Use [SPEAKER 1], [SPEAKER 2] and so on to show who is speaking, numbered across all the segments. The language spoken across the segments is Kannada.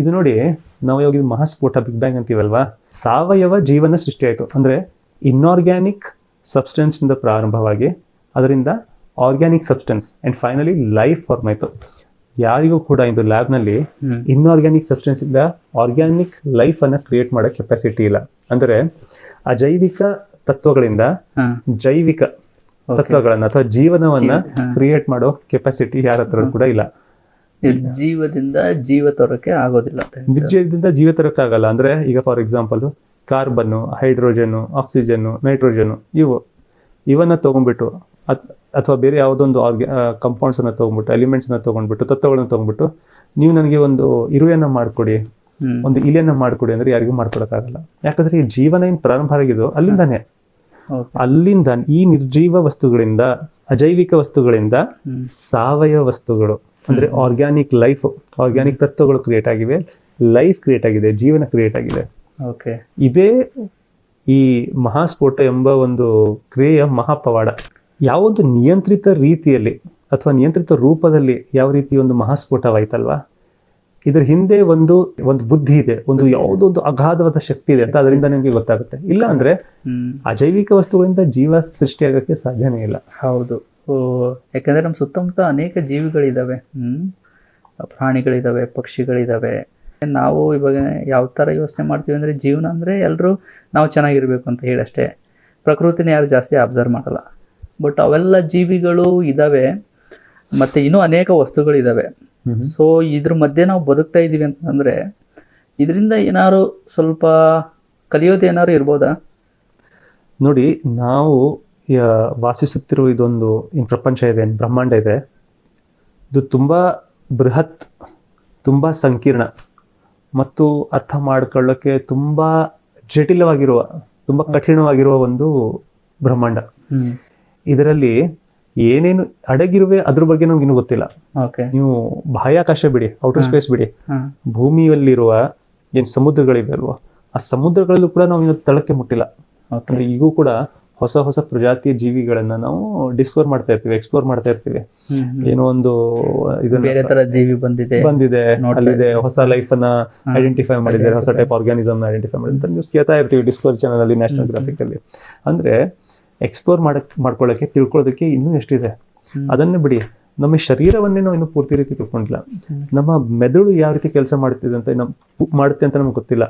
[SPEAKER 1] ಇದು ನೋಡಿ ನಾವು ಇವಾಗ ಇದು ಮಹಾಸ್ಫೋಟ ಬಿಗ್ ಬ್ಯಾಂಗ್ ಅಂತೀವಲ್ವಾ? ಸಾವಯವ ಜೀವನ ಸೃಷ್ಟಿಯಾಯಿತು ಅಂದರೆ ಇನ್ಆರ್ಗ್ಯಾನಿಕ್ ಸಬ್ಸ್ಟೆನ್ಸಿಂದ ಪ್ರಾರಂಭವಾಗಿ ಅದರಿಂದ organic substance and finally life form ಆಯಿತು. ಯಾರಿಗೂ ಕೂಡ ಇದು ಲ್ಯಾಬ್ನಲ್ಲಿ ಇನ್ಆರ್ಗ್ಯಾನಿಕ್ ಸಬ್ಸ್ಟೆನ್ಸ್ ಇಂದ ಆರ್ಗ್ಯಾನಿಕ್ ಲೈಫ್ ಅನ್ನ ಕ್ರಿಯೇಟ್ ಮಾಡೋ ಕೆಪಾಸಿಟಿ ಇಲ್ಲ. ಅಂದರೆ ಜೈವಿಕ ತತ್ವಗಳಿಂದ ಜೈವಿಕ ತತ್ವಗಳನ್ನು ಅಥವಾ ಜೀವನವನ್ನ ಕ್ರಿಯೇಟ್ ಮಾಡೋ ಕೆಪಾಸಿಟಿ ಯಾರ ಹತ್ರ ಕೂಡ ಇಲ್ಲ.
[SPEAKER 2] ನಿರ್ಜೀವದಿಂದ ಜೀವ ತರೋಕೆ ಆಗೋದಿಲ್ಲ ಅಂತ ಹೇಳ್ತೀರಾ?
[SPEAKER 1] ನಿರ್ಜೀವದಿಂದ ಜೀವ ತರಕ್ಕಾಗಲ್ಲ ಅಂದ್ರೆ ಈಗ ಫಾರ್ ಎಕ್ಸಾಂಪಲ್ ಕಾರ್ಬನ್ನು ಹೈಡ್ರೋಜನ್ನು ಆಕ್ಸಿಜನ್ ನೈಟ್ರೋಜನ್ ಇವು ಇವನ್ನ ತಗೊಂಡ್ಬಿಟ್ಟು ಅಥವಾ ಬೇರೆ ಯಾವುದೊಂದು ಆರ್ಗ್ಯ ಕಂಪೌಂಡ್ಸ್ ಅನ್ನ ತಗೊಂಡ್ಬಿಟ್ಟು ಎಲಿಮೆಂಟ್ಸ್ ಅನ್ನ ತಗೊಂಡ್ಬಿಟ್ಟು ತತ್ವಗಳನ್ನ ತಗೊಂಡ್ಬಿಟ್ಟು ನೀವು ನನಗೆ ಒಂದು ಇರುವೆಯನ್ನ ಮಾಡ್ಕೊಡಿ
[SPEAKER 2] ಹ್ಮ್.
[SPEAKER 1] ಒಂದು ಇಲೆಯನ್ನ ಮಾಡ್ಕೊಡಿ ಅಂದ್ರೆ ಯಾರಿಗೂ ಮಾಡ್ಕೊಡಕ್ಕಾಗಲ್ಲ ಯಾಕಂದ್ರೆ ಈ ಜೀವನ ಏನ್ ಪ್ರಾರಂಭ ಆಗಿದೋ ಅಲ್ಲಿಂದಾನೆ. ಅಲ್ಲಿಂದ ಈ ನಿರ್ಜೀವ ವಸ್ತುಗಳಿಂದ ಅಜೈವಿಕ ವಸ್ತುಗಳಿಂದ ಸಾವಯವ ವಸ್ತುಗಳು. ಅಂದ್ರೆ ಆರ್ಗ್ಯಾನಿಕ್ ಲೈಫ್ ಆರ್ಗ್ಯಾನಿಕ್ ತತ್ವಗಳು ಕ್ರಿಯೇಟ್ ಆಗಿವೆ ಲೈಫ್ ಕ್ರಿಯೇಟ್ ಆಗಿದೆ ಜೀವನ ಕ್ರಿಯೇಟ್ ಆಗಿದೆ.
[SPEAKER 2] ಓಕೆ
[SPEAKER 1] ಇದೇ ಈ ಮಹಾಸ್ಫೋಟ ಎಂಬ ಒಂದು ಕ್ರಿಯೆಯ ಮಹಾಪವಾಡ. ಯಾವೊಂದು ನಿಯಂತ್ರಿತ ರೀತಿಯಲ್ಲಿ ಅಥವಾ ನಿಯಂತ್ರಿತ ರೂಪದಲ್ಲಿ ಯಾವ ರೀತಿ ಒಂದು ಮಹಾಸ್ಫೋಟವಾಯ್ತಲ್ವಾ? ಇದ್ರ ಹಿಂದೆ ಒಂದು ಒಂದು ಬುದ್ಧಿ ಇದೆ ಒಂದು ಯಾವುದೋ ಒಂದು ಅಗಾಧವಾದ ಶಕ್ತಿ ಇದೆ ಅಂತ ಅದರಿಂದ ನಿಮಗೆ ಗೊತ್ತಾಗುತ್ತೆ. ಇಲ್ಲ ಅಂದ್ರೆ ಅಜೈವಿಕ ವಸ್ತುಗಳಿಂದ ಜೀವ ಸೃಷ್ಟಿಯಾಗಕ್ಕೆ ಸಾಧ್ಯನೇ ಇಲ್ಲ.
[SPEAKER 2] ಹೌದು. ಯಾಕಂದ್ರೆ ನಮ್ಮ ಸುತ್ತಮುತ್ತ ಅನೇಕ ಜೀವಿಗಳಿದ್ದಾವೆ ಹ್ಮ್? ಪ್ರಾಣಿಗಳಿದಾವೆ ಪಕ್ಷಿಗಳಿದಾವೆ. ನಾವು ಇವಾಗ ಯಾವ ಥರ ಯೋಚನೆ ಮಾಡ್ತೀವಿ ಅಂದರೆ ಜೀವನ ಅಂದರೆ ಎಲ್ಲರೂ ನಾವು ಚೆನ್ನಾಗಿರ್ಬೇಕು ಅಂತ ಹೇಳಷ್ಟೇ. ಪ್ರಕೃತಿನ ಯಾರು ಜಾಸ್ತಿ ಅಬ್ಸರ್ವ್ ಮಾಡಲ್ಲ. ಬಟ್ ಅವೆಲ್ಲ ಜೀವಿಗಳು ಇದ್ದಾವೆ ಮತ್ತು ಇನ್ನೂ ಅನೇಕ ವಸ್ತುಗಳಿದ್ದಾವೆ ಸೊ ಇದ್ರ ಮಧ್ಯೆ ನಾವು ಬದುಕ್ತಾ ಇದ್ದೀವಿ ಅಂತಂದರೆ ಇದರಿಂದ ಏನಾದ್ರು ಸ್ವಲ್ಪ ಕಲಿಯೋದು ಏನಾದ್ರು ಇರ್ಬೋದಾ?
[SPEAKER 1] ನೋಡಿ ನಾವು ವಾಸಿಸುತ್ತಿರುವ ಇದೊಂದು ಏನು ಪ್ರಪಂಚ ಇದೆ ಏನ್ ಬ್ರಹ್ಮಾಂಡ ಇದೆ. ಇದು ತುಂಬ ಬೃಹತ್ ತುಂಬ ಸಂಕೀರ್ಣ ಮತ್ತು ಅರ್ಥ ಮಾಡ್ಕೊಳ್ಳೋಕ್ಕೆ ತುಂಬ ಜಟಿಲವಾಗಿರುವ ತುಂಬ ಕಠಿಣವಾಗಿರುವ ಒಂದು ಬ್ರಹ್ಮಾಂಡ. ಇದರಲ್ಲಿ ಏನೇನು ಅಡಗಿರುವೆ ಅದ್ರ ಬಗ್ಗೆ ನಮ್ಗೆ ಇನ್ನೂ ಗೊತ್ತಿಲ್ಲ. ನೀವು ಬಾಹ್ಯಾಕಾಶ ಬಿಡಿ ಔಟರ್ ಸ್ಪೇಸ್ ಬಿಡಿ. ಭೂಮಿಯಲ್ಲಿರುವ ಏನು ಸಮುದ್ರಗಳಿವೆ ಅಲ್ವಾ ಆ ಸಮುದ್ರಗಳಲ್ಲೂ ಕೂಡ ನಾವು ಇವತ್ತು ತಳಕ್ಕೆ ಮುಟ್ಟಿಲ್ಲ. ಈಗೂ ಕೂಡ ಹೊಸ ಹೊಸ ಪ್ರಜಾತಿಯ ಜೀವಿಗಳನ್ನ ನಾವು ಡಿಸ್ಕವರ್ ಮಾಡ್ತಾ ಇರ್ತೀವಿ ಎಕ್ಸ್ಪ್ಲೋರ್ ಮಾಡ್ತಾ ಇರ್ತೀವಿ. ಏನೋ ಒಂದು ಇದನ್ನ
[SPEAKER 2] ಬೇರೆ ತರ ಜೀವಿ ಬಂದಿದೆ.
[SPEAKER 1] ಬಂದಿದೆ ಅಲ್ಲಿದೆ ಹೊಸ ಲೈಫ್ ಅನ್ನ ಐಡೆಂಟಿಫೈ ಮಾಡಿದ್ದಾರೆ ಹೊಸ ಟೈಪ್ ಆರ್ಗಾನಿಸಮ್ ಐಡೆಂಟಿಫೈ ಮಾಡಿದ್ರೆ ನ್ಯೂಸ್ ಕೇಳ್ತಾ ಇರ್ತೀವಿ ಡಿಸ್ಕವರ್ ಚಾನಲ್ ಅಲ್ಲಿ ನ್ಯಾಷನಲ್ ಗ್ರಾಫಿಕ್ ಅಲ್ಲಿ. ಅಂದ್ರೆ ಎಕ್ಸ್ಪ್ಲೋರ್ ಮಾಡಕ್ ಮಾಡ್ಕೊಳ್ಳೋಕೆ ತಿಳ್ಕೊಳ್ಳೋದಕ್ಕೆ ಇನ್ನೂ ಎಷ್ಟಿದೆ? ಅದನ್ನೇ ಬಿಡಿ. ನಮ್ಮ ಶರೀರವನ್ನೇ ನಾವು ಇನ್ನೂ ಪೂರ್ತಿ ರೀತಿ ತಿಳ್ಕೊಂಡಿಲ್ಲ. ನಮ್ಮ ಮೆದುಳು ಯಾವ ರೀತಿ ಕೆಲಸ ಮಾಡ್ತಿದೆ ಅಂತ ನಮ್ ಮಾಡುತ್ತೆ ಅಂತ ನಮ್ಗೆ ಗೊತ್ತಿಲ್ಲ.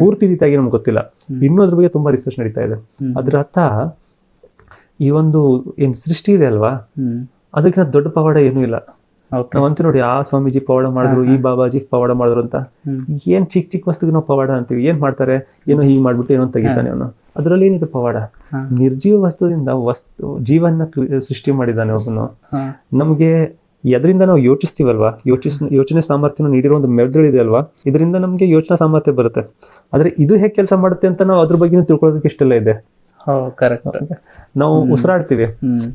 [SPEAKER 1] ಪೂರ್ತಿ ರೀತಿಯಾಗಿ ನಮ್ಗೆ ಗೊತ್ತಿಲ್ಲ. ಇನ್ನೂ ಅದ್ರ ಬಗ್ಗೆ ತುಂಬಾ ರಿಸರ್ಚ್ ನಡೀತಾ ಇದೆ. ಅದ್ರ ಅರ್ಥ ಈ ಒಂದು ಏನ್ ಸೃಷ್ಟಿ ಇದೆ ಅಲ್ವಾ. ಅದಕ್ಕಿಂತ ದೊಡ್ಡ ಪವಾಡ ಏನೂ ಇಲ್ಲ. ನಾವಂತೂ ನೋಡಿ ಆ ಸ್ವಾಮೀಜಿ ಪವಾಡ ಮಾಡಿದ್ರು ಈ ಬಾಬಾಜಿ ಪವಾಡ ಮಾಡಿದ್ರು ಅಂತ. ಏನ್ ಚಿಕ್ಕ ಚಿಕ್ಕ ವಸ್ತುಗೆ ನಾವು ಪವಾಡ ಅಂತೀವಿ. ಏನ್ ಮಾಡ್ತಾರೆ? ಏನೋ ಹೀಗೆ ಮಾಡ್ಬಿಟ್ಟು ಏನೋ ತೆಗಿತಾನೆ ಅವನು. ಅದ್ರಲ್ಲಿ ಏನಿದೆ ಪವಾಡ? ನಿರ್ಜೀವ ವಸ್ತುವಿಂದ ವಸ್ತು ಜೀವನ ಸೃಷ್ಟಿ ಮಾಡಿದ್ದಾನೆ ಒಬ್ಬನು. ನಮಗೆ ಎದರಿಂದ ನಾವು ಯೋಚಿಸ್ತೀವಲ್ವಾ? ಯೋಚಿಸ್ ಯೋಚನೆ ಸಾಮರ್ಥ್ಯನ ನೀಡಿರೋ ಒಂದು ಮೆದುಳಿದೆ ಅಲ್ವಾ? ಇದರಿಂದ ನಮ್ಗೆ ಯೋಚನಾ ಸಾಮರ್ಥ್ಯ ಬರುತ್ತೆ. ಆದ್ರೆ ಇದು ಹೇಗೆ ಕೆಲಸ ಮಾಡುತ್ತೆ ಅಂತ ನಾವು ಅದ್ರ ಬಗ್ಗೆ ತಿಳ್ಕೊಳ್ಳೋದಕ್ಕೆ ಇಷ್ಟೆಲ್ಲ ಇದೆ.
[SPEAKER 2] ಕರೆಕ್ಟ್
[SPEAKER 1] ನಾವು ಉಸಿರಾಡ್ತೀವಿ.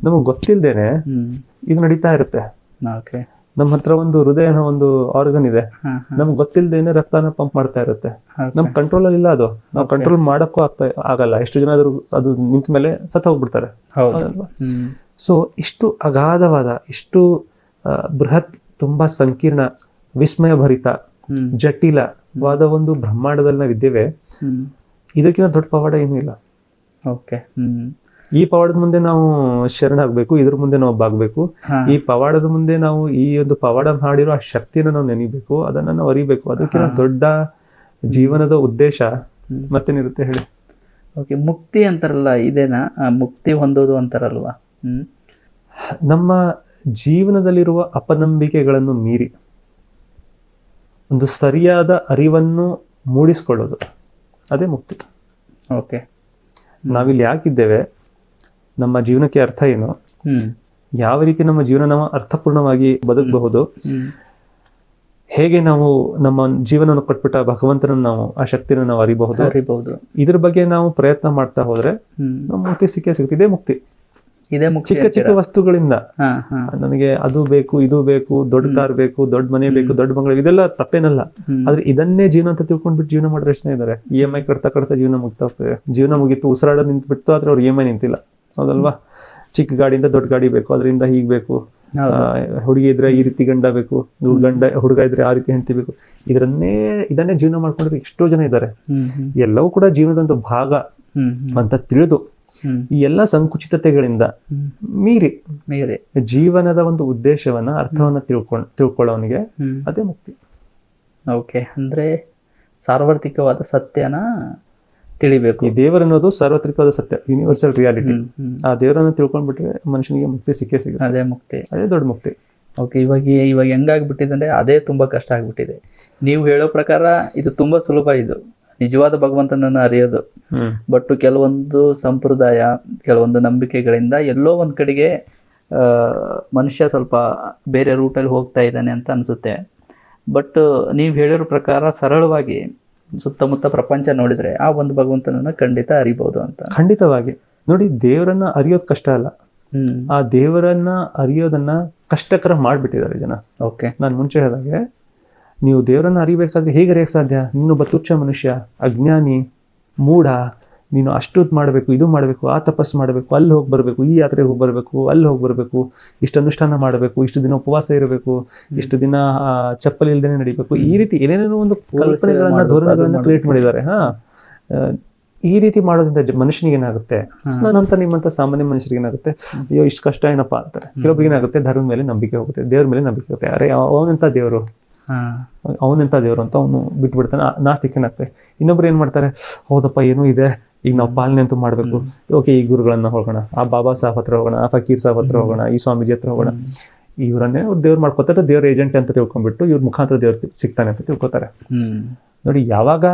[SPEAKER 1] ನಮಗೆ ಗೊತ್ತಿಲ್ದೇನೆ ಇದು ನಡೀತಾ ಇರುತ್ತೆ. ನಮ್ಮ ಹತ್ರ ಒಂದು ಅನ್ನೋ ಒಂದು ಆರ್ಗನ್ ಇದೆ. ನಮ್ಗೆ ಗೊತ್ತಿಲ್ದೇನೆ ರಕ್ತನ ಪಂಪ್ ಮಾಡ್ತಾ ಇರುತ್ತೆ. ನಮ್ ಕಂಟ್ರೋಲ್ ಅಲ್ಲಿ ಇಲ್ಲ ಅದು. ನಾವು ಕಂಟ್ರೋಲ್ ಮಾಡಕ್ಕೂ ಆಗ್ತಾ ಆಗಲ್ಲ. ಎಷ್ಟು ಜನ ಆದ್ರೂ ಅದು ನಿಂತ ಮೇಲೆ ಸತ್ತ ಹೋಗ್ಬಿಡ್ತಾರೆ. ಸೊ ಇಷ್ಟು ಅಗಾಧವಾದ ಇಷ್ಟು ಬೃಹತ್ ತುಂಬಾ ಸಂಕೀರ್ಣ ವಿಸ್ಮಯ
[SPEAKER 2] ಭರಿತ
[SPEAKER 1] ಜಟಿಲವಾದ ಒಂದು ಬ್ರಹ್ಮಾಂಡದಲ್ಲಿ ನಾವಿದ್ದೇವೆ ಇದಕ್ಕಿಂತ ದೊಡ್ಡ ಪವಾಡ ಏನೂ ಇಲ್ಲ.
[SPEAKER 2] ಓಕೆ
[SPEAKER 1] ಈ ಪವಾಡದ ಮುಂದೆ ನಾವು ಶರಣಾಗಬೇಕು ಇದ್ರ ಮುಂದೆ ನಾವು ಬಾಗ್ಬೇಕು ಈ ಪವಾಡದ ಮುಂದೆ ನಾವು ಈ ಒಂದು ಪವಾಡ ಮಾಡಿರೋ ಆ ಶಕ್ತಿಯನ್ನು ನಾವು ನೆನಿಬೇಕು ಅದನ್ನ ನಾವು ಅರಿಬೇಕು. ಅದಕ್ಕಿಂತ ದೊಡ್ಡ ಜೀವನದ ಉದ್ದೇಶ. ಮತ್ತೇನಿರುತ್ತೆ ಹೇಳಿ.
[SPEAKER 2] ಓಕೆ ಮುಕ್ತಿ ಅಂತಾರಲ್ಲ ಇದೇನಾ? ಮುಕ್ತಿ ಹೊಂದೋದು ಅಂತಾರಲ್ವಾ?
[SPEAKER 1] ನಮ್ಮ ಜೀವನದಲ್ಲಿರುವ ಅಪನಂಬಿಕೆಗಳನ್ನು ಮೀರಿ ಒಂದು ಸರಿಯಾದ ಅರಿವನ್ನು ಮೂಡಿಸ್ಕೊಳ್ಳೋದು ಅದೇ ಮುಕ್ತಿ.
[SPEAKER 2] ಓಕೆ.
[SPEAKER 1] ನಾವಿಲ್ಲಿ ಯಾಕಿದ್ದೇವೆ? ನಮ್ಮ ಜೀವನಕ್ಕೆ ಅರ್ಥ ಏನು? ಯಾವ ರೀತಿ ನಮ್ಮ ಜೀವನ ನಾವು ಅರ್ಥಪೂರ್ಣವಾಗಿ ಬದುಕಬಹುದು? ಹೇಗೆ ನಾವು ನಮ್ಮ ಜೀವನವನ್ನು ಕೊಟ್ಬಿಟ್ಟ ಭಗವಂತನ ನಾವು ಆ ಶಕ್ತಿನ ನಾವು ಅರಿಬಹುದು?
[SPEAKER 2] ಅರಿಬಹುದು.
[SPEAKER 1] ಇದ್ರ ಬಗ್ಗೆ ನಾವು ಪ್ರಯತ್ನ ಮಾಡ್ತಾ ಹೋದ್ರೆ ಮುಕ್ತಿ ಸಿಕ್ಕೇ ಸಿಗುತ್ತೆ. ಇದೇ ಮುಕ್ತಿ. ಚಿಕ್ಕ ಚಿಕ್ಕ? ವಸ್ತುಗಳಿಂದ. ನನಗೆ ಅದು ಬೇಕು ಇದು ಬೇಕು ದೊಡ್ಡ ಕಾರ್ ಬೇಕು ದೊಡ್ಡ ಮನೆ ಬೇಕು ದೊಡ್ಡ ಮಂಗಳ ಇದೆಲ್ಲ ತಪ್ಪೇನಲ್ಲ. ಆದ್ರೆ ಇದನ್ನೇ ಜೀವನ ಅಂತ ತಿಳ್ಕೊಂಡ್ಬಿಟ್ಟು ಜೀವನ ಮಾಡಿದ್ರೆ ಎಷ್ಟನೇ ಇದಾರೆ? ಇ ಎಂ ಐ ಕಟ್ತಾ ಕಡ್ತಾ ಜೀವನ ಮುಗ್ತಾ ಹೋಗ್ತದೆ. ಜೀವನ ಮುಗಿತು ಉಸಿರಾಡ ನಿಂತ್ಬಿಟ್ಟು ಆದ್ರೆ ಅವ್ರು ಇ ಎಂ ಐ ನಿಂತಿಲ್ಲ. ಹೌದಲ್ವಾ? ಚಿಕ್ಕ ಗಾಡಿಯಿಂದ ದೊಡ್ಡ ಗಾಡಿ ಬೇಕು ಅದರಿಂದ ಹೀಗೆ ಬೇಕು. ಹುಡುಗಿ ಇದ್ರೆ ಈ ರೀತಿ ಗಂಡ ಬೇಕು ಗಂಡ ಹುಡುಗ ಇದ್ರೆ ಆ ರೀತಿ ಹೆಂಡತಿ ಬೇಕು. ಇದರನ್ನೇ ಇದನ್ನೇ ಜೀವನ ಮಾಡ್ಕೊಂಡ್ರೆ ಎಷ್ಟೋ ಜನ ಇದ್ದಾರೆ ಎಲ್ಲವೂ ಕೂಡ ಜೀವನದ ಒಂದು ಭಾಗ ಅಂತ ತಿಳಿದು ಈ ಎಲ್ಲ ಸಂಕುಚಿತತೆಗಳಿಂದ ಮೀರಿ
[SPEAKER 2] ಮೀರಿ.
[SPEAKER 1] ಜೀವನದ ಒಂದು ಉದ್ದೇಶವನ್ನ ಅರ್ಥವನ್ನ ತಿಳ್ಕೊಂಡ್ ತಿಳ್ಕೊಳ್ಳೋನಿಗೆ ಅದೇ ಮುಕ್ತಿ.
[SPEAKER 2] ಓಕೆ. ಅಂದ್ರೆ ಸಾರ್ವತ್ರಿಕವಾದ ಸತ್ಯನ ತಿಳಿಬೇಕು.
[SPEAKER 1] ಈ ದೇವರನ್ನೋದು ಸಾರ್ವತ್ರಿಕವಾದ ಸತ್ಯ ಯೂನಿವರ್ಸಲ್ ರಿಯಾಲಿಟಿ ಆ ದೇವರನ್ನ ತಿಳ್ಕೊಂಡ್ಬಿಟ್ರೆ ಮನುಷ್ಯನಿಗೆ ಮುಕ್ತಿ ಸಿಕ್ಕೇ ಸಿಗುತ್ತೆ.
[SPEAKER 2] ಅದೇ ಮುಕ್ತಿ.
[SPEAKER 1] ಅದೇ ದೊಡ್ಡ ಮುಕ್ತಿ.
[SPEAKER 2] ಓಕೆ ಇವಾಗ ಇವಾಗ ಹೆಂಗಾಗ್ಬಿಟ್ಟಿದೆ ಅಂದ್ರೆ ಅದೇ ತುಂಬಾ ಕಷ್ಟ ಆಗ್ಬಿಟ್ಟಿದೆ. ನೀವು ಹೇಳೋ ಪ್ರಕಾರ ಇದು ತುಂಬಾ ಸುಲಭ ಇದು. ನಿಜವಾದ ಭಗವಂತನನ್ನ ಅರಿಯೋದು. ಬಟ್ ಕೆಲವೊಂದು ಸಂಪ್ರದಾಯ ಕೆಲವೊಂದು ನಂಬಿಕೆಗಳಿಂದ ಎಲ್ಲೋ ಒಂದ್ ಕಡೆಗೆ ಮನುಷ್ಯ ಸ್ವಲ್ಪ ಬೇರೆ ರೂಟಲ್ಲಿ ಹೋಗ್ತಾ ಇದ್ದಾನೆ ಅಂತ ಅನ್ಸುತ್ತೆ. ಬಟ್ ನೀವು ಹೇಳಿರೋ ಪ್ರಕಾರ ಸರಳವಾಗಿ ಸುತ್ತಮುತ್ತ ಪ್ರಪಂಚ ನೋಡಿದ್ರೆ ಆ ಒಂದು ಭಗವಂತನನ್ನ ಖಂಡಿತ ಅರಿಬಹುದು ಅಂತ.
[SPEAKER 1] ಖಂಡಿತವಾಗಿ. ನೋಡಿ ದೇವರನ್ನ ಅರಿಯೋದು ಕಷ್ಟ ಅಲ್ಲ.
[SPEAKER 2] ಹ್ಮ್.
[SPEAKER 1] ಆ ದೇವರನ್ನ ಅರಿಯೋದನ್ನ ಕಷ್ಟಕರ ಮಾಡ್ಬಿಟ್ಟಿದ್ದಾರೆ ಜನ.
[SPEAKER 2] ಓಕೆ.
[SPEAKER 1] ನಾನು ಮುಂಚೆ ಹೇಳಿದಾಗೆ ನೀವು ದೇವರನ್ನ ಅರಿಬೇಕಾದ್ರೆ ಹೇಗೆ ಅರಿಯಕ್ಕೆ ಸಾಧ್ಯ? ನೀನೊಬ್ಬ ತುಚ್ಛ ಮನುಷ್ಯ ಅಜ್ಞಾನಿ ಮೂಢ ನೀನು ಅಷ್ಟೊತ್ ಮಾಡಬೇಕು ಇದು ಮಾಡಬೇಕು ಆ ತಪಸ್ಸು ಮಾಡಬೇಕು ಅಲ್ಲಿ ಹೋಗಿ ಬರಬೇಕು ಈ ಯಾತ್ರೆಗೆ ಹೋಗಿ ಬರಬೇಕು ಅಲ್ಲಿ ಹೋಗಿ ಬರಬೇಕು ಇಷ್ಟು ಅನುಷ್ಠಾನ ಮಾಡಬೇಕು ಇಷ್ಟು ದಿನ ಉಪವಾಸ ಇರಬೇಕು ಇಷ್ಟು ದಿನ ಆ, ಚಪ್ಪಲಿ ಇಲ್ದೇನೆ ನಡಿಬೇಕು. ಈ ರೀತಿ ಏನೇನೋ ಒಂದು ಕಲ್ಪನೆಗಳನ್ನ ಧೋರಣೆಗಳನ್ನ ಕ್ರಿಯೇಟ್ ಮಾಡಿದ್ದಾರೆ. ಹಾ. ಈ ರೀತಿ ಮಾಡೋದ್ರಿಂದ ಮನುಷ್ಯನಿಗೆ ಏನಾಗುತ್ತೆ? ಅಂತ ನಿಮ್ಮಂತ ಸಾಮಾನ್ಯ ಮನುಷ್ಯರಿಗೆ ಏನಾಗುತ್ತೆ? ಅಯ್ಯೋ ಇಷ್ಟು ಕಷ್ಟ ಏನಪ್ಪಾ ಅಂತಾರೆ. ಕೆಲವೊಬ್ಬರಿಗೆ ಏನಾಗುತ್ತೆ? ಧರ್ಮದ ಮೇಲೆ ನಂಬಿಕೆ ಹೋಗುತ್ತೆ ದೇವ್ರ ಮೇಲೆ ನಂಬಿಕೆ ಹೋಗುತ್ತೆ. ಅರೆ ಅವನಂತ ದೇವರು? ಅವನೆಂತ ದೇವರು ಅಂತ ಅವನು ಬಿಟ್ಬಿಡ್ತಾನೆ. ನಾಸ್ತಿಕನಾಗ್ತಾರೆ ಇನ್ನೊಬ್ರು ಏನ್ ಮಾಡ್ತಾರೆ? ಹೌದಪ್ಪ ಏನೂ ಇದೆ. ಈಗ ನಾವು ಪಾಲನೆ ಅಂತೂ ಮಾಡ್ಬೇಕು. ಓಕೆ ಈ ಗುರುಗಳನ್ನ ಹೋಗೋಣ ಆ ಬಾಬಾ ಸಾಹ್ ಹತ್ರ ಹೋಗೋಣ ಆ ಫಕೀರ್ ಸಾಹ್ ಹತ್ರ ಹೋಗೋಣ ಈ ಸ್ವಾಮೀಜಿ ಹತ್ರ ಹೋಗೋಣ. ಇವರನ್ನೇ ಅವ್ರು ದೇವ್ರು ಮಾಡ್ಕೋತಾರೆ ದೇವ್ರ ಏಜೆಂಟ್ ಅಂತ ತಿಳ್ಕೊಂಡ್ಬಿಟ್ಟು ಇವ್ರ ಮುಖಾಂತರ ದೇವ್ರ ಸಿಗ್ತಾನೆ ಅಂತ ತಿಳ್ಕೊತಾರೆ. ನೋಡಿ ಯಾವಾಗ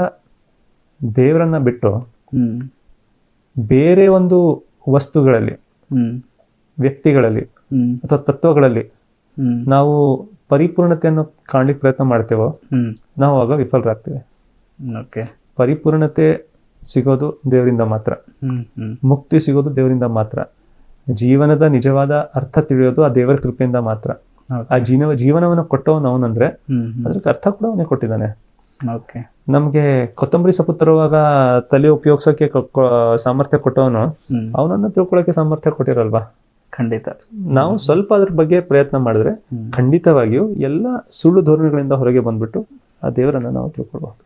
[SPEAKER 1] ದೇವರನ್ನ ಬಿಟ್ಟು ಬೇರೆ ಒಂದು ವಸ್ತುಗಳಲ್ಲಿ ವ್ಯಕ್ತಿಗಳಲ್ಲಿ ಅಥವಾ ತತ್ವಗಳಲ್ಲಿ ನಾವು ಪರಿಪೂರ್ಣತೆಯನ್ನು ಕಾಣ್ಲಿಕ್ಕೆ ಪ್ರಯತ್ನ ಮಾಡ್ತೇವೋ ನಾವು ಆಗ ವಿಫಲರಾಗ್ತೇವೆ. ಪರಿಪೂರ್ಣತೆ ಸಿಗೋದು ದೇವರಿಂದ ಮಾತ್ರ. ಮುಕ್ತಿ ಸಿಗೋದು ದೇವರಿಂದ ಮಾತ್ರ. ಜೀವನದ ನಿಜವಾದ ಅರ್ಥ ತಿಳಿಯೋದು ಆ ದೇವರ ಕೃಪೆಯಿಂದ ಮಾತ್ರ. ಆ ಜೀವ ಜೀವನವನ್ನು ಕೊಟ್ಟವನು ಅವನಂದ್ರೆ ಅದಕ್ಕೆ ಅರ್ಥ ಕೂಡ ಅವನೇ ಕೊಟ್ಟಿದ್ದಾನೆ. ನಮ್ಗೆ ಕೊತ್ತಂಬರಿ ಸೊಪ್ಪು ತರುವಾಗ ತಲೆ ಉಪಯೋಗಿಸೋಕೆ ಸಾಮರ್ಥ್ಯ ಕೊಟ್ಟವನು ಅವನನ್ನ ತಿಳ್ಕೊಳಕ್ಕೆ ಸಾಮರ್ಥ್ಯ ಕೊಟ್ಟಿರಲ್ವಾ?
[SPEAKER 2] ಖಂಡಿತ.
[SPEAKER 1] ನಾವು ಸ್ವಲ್ಪ ಅದ್ರ ಬಗ್ಗೆ ಪ್ರಯತ್ನ ಮಾಡಿದ್ರೆ ಖಂಡಿತವಾಗಿಯೂ ಎಲ್ಲ ಸುಳ್ಳು ಧೋರಣೆಗಳಿಂದ ಹೊರಗೆ ಬಂದ್ಬಿಟ್ಟು ಆ ದೇವರನ್ನ ನಾವು ತಿಳ್ಕೊಳ್ಬಹುದು.